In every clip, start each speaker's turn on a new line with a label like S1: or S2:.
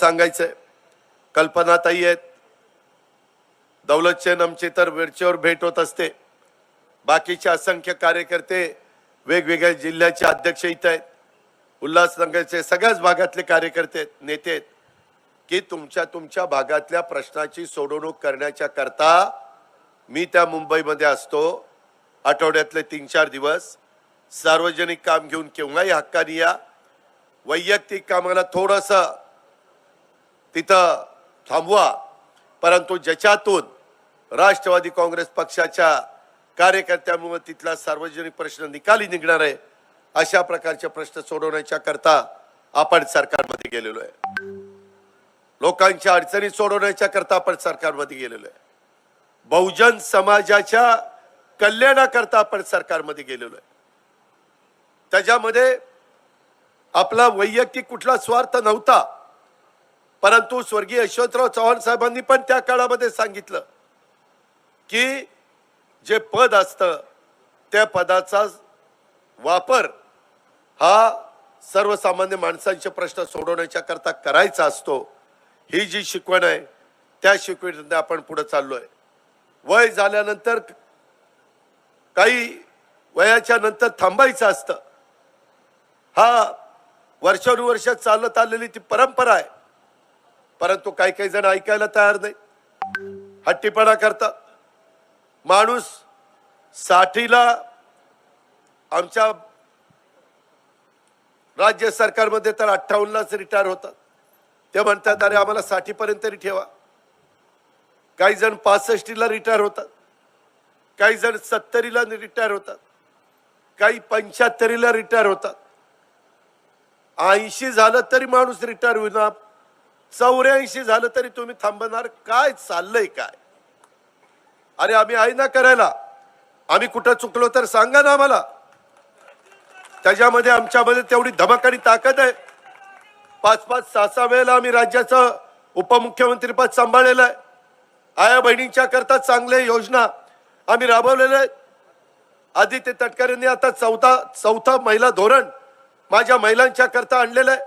S1: सांगायचंय. कल्पनाताई आहेत. दौलतचंद आमची तर वेळचेवर भेट होत असते. बाकीचे असंख्य कार्यकर्ते वेगवेगळ्या जिल्ह्याचे अध्यक्ष इथं आहेत. उल्हासनगरचे सगळ्याच भागातले कार्यकर्ते आहेत, नेते आहेत. की तुमच्या तुमच्या भागातल्या प्रश्नाची सोडवणूक करण्याच्या करता मी त्या मुंबईमध्ये असतो. आठवड्यातले तीन चार दिवस सार्वजनिक काम घेऊन केव्हाही हक्कानी या. वैयक्तिक कामाला थोडंसं तिथं थांबवा. परंतु ज्याच्यातून राष्ट्रवादी काँग्रेस पक्षाच्या कार्यकर्त्यामुळे तिथला सार्वजनिक प्रश्न निकाली निघणार आहे अशा प्रकारचे प्रश्न सोडवण्याच्या करता आपण सरकारमध्ये गेलेलो आहे. लोकांच्या अडचणी सोडवण्याच्या करता आपण सरकारमध्ये गेलेलो आहे. बहुजन समाजाच्या कल्याणाकरता आपण सरकारमध्ये गेलेलो आहे. त्याच्यामध्ये आपला वैयक्तिक कुठला स्वार्थ नव्हता. परंतु स्वर्गीय यशवंतराव चव्हाण साहेबांनी पण त्या काळामध्ये सांगितलं की जे पद असतं त्या पदाचा वापर हा सर्वसामान्य माणसांचे प्रश्न सोडवण्याच्या करता करायचा असतो. ही जी शिकवण आहे त्या शिकवणीमध्ये आपण पुढे चाललोय. वय झाल्यानंतर काही वयाच्या नंतर थांबायचं असतं. हा वर्षानुवर्ष चालत आलेली ती परंपरा आहे. परंतु काही काही जण ऐकायला तयार नाही. हट्टीपणा करतात. माणूस साठीला आमच्या राज्य सरकारमध्ये तर अठ्ठावन्नलाच रिटायर होतात. ते म्हणतात अरे आम्हाला साठीपर्यंत तरी ठेवा. काही जण पासष्टीला रिटायर होतात. काही जण सत्तरीला रिटायर होतात. काही पंच्याहत्तरीला रिटायर होतात. ऐंशी झालं तरी माणूस रिटायर होईना. चौऱ्याऐंशी झालं तरी तुम्ही थांबणार. काय चाललंय काय? अरे आम्ही आहे ना करायला आम्ही कुठं चुकलो तर सांगा ना आम्हाला. त्याच्यामध्ये आमच्यामध्ये तेवढी धमक आणि ताकद आहे. पाच पाच सहा सहा वेळेला आम्ही राज्याचं उपमुख्यमंत्रीपद सांभाळलेलं आहे. आया बहिणींच्या करता चांगल्या योजना आम्ही राबवलेल्या आहेत. आदित्य तटकरेंनी आता चौथा चौथा महिला धोरण माझ्या महिलांच्या करता आणलेलं आहे.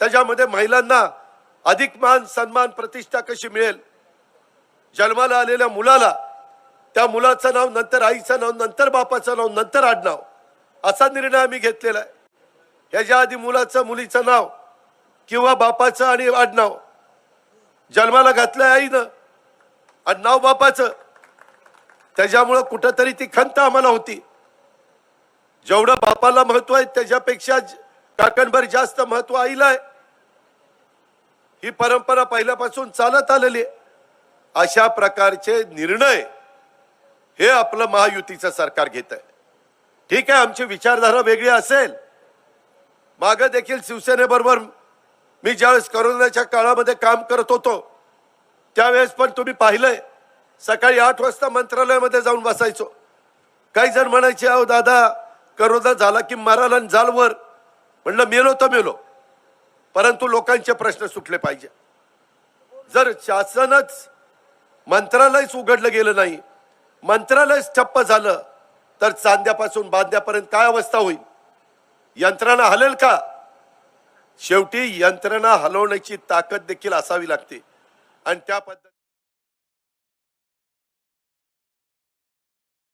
S1: त्याच्यामध्ये महिलांना अधिक मान सन्मान प्रतिष्ठा कशी मिळेल? जन्माला आलेल्या मुलाला त्या मुलाचं नाव नंतर आईचं नाव नंतर बापाचं नाव नंतर आडनाव असा निर्णय आम्ही घेतलेला आहे. ह्याच्या आधी मुलाचं मुलीचं नाव किंवा बापाचं आणि आडनाव जन्माला घातलं आईनं आणि नाव बापाचं. त्याच्यामुळं कुठंतरी ती खंत आम्हाला होती. जेवढं बापाला महत्त्व आहे त्याच्यापेक्षा काकणभर जास्त महत्त्व आईला आहे. ही परंपरा पहिल्यापासून चालत आलेली आहे. अशा प्रकारचे निर्णय हे आपलं महायुतीचं सरकार घेत आहे. ठीक आहे आमची विचारधारा वेगळी असेल. माग देखील शिवसेनेबरोबर मी ज्यावेळेस करोनाच्या काळामध्ये काम करत होतो त्यावेळेस पण तुम्ही पाहिलंय. सकाळी आठ वाजता मंत्रालयामध्ये जाऊन बसायचो. काही जण म्हणायचे अहो दादा करोना झाला की माराला आणि वर म्हणलं मेलो तर मेलो. परंतु लोकांचे प्रश्न सुटले पाहिजे. जर शासनच मंत्रालयच उघडलं गेलं नाही मंत्रालयच ठप्प झालं तर चांद्यापासून बांध्यापर्यंत काय अवस्था होईल? यंत्रणा हलेल का? शेवटी यंत्रणा हलवण्याची ताकद देखील असावी लागते. आणि त्या पद्धती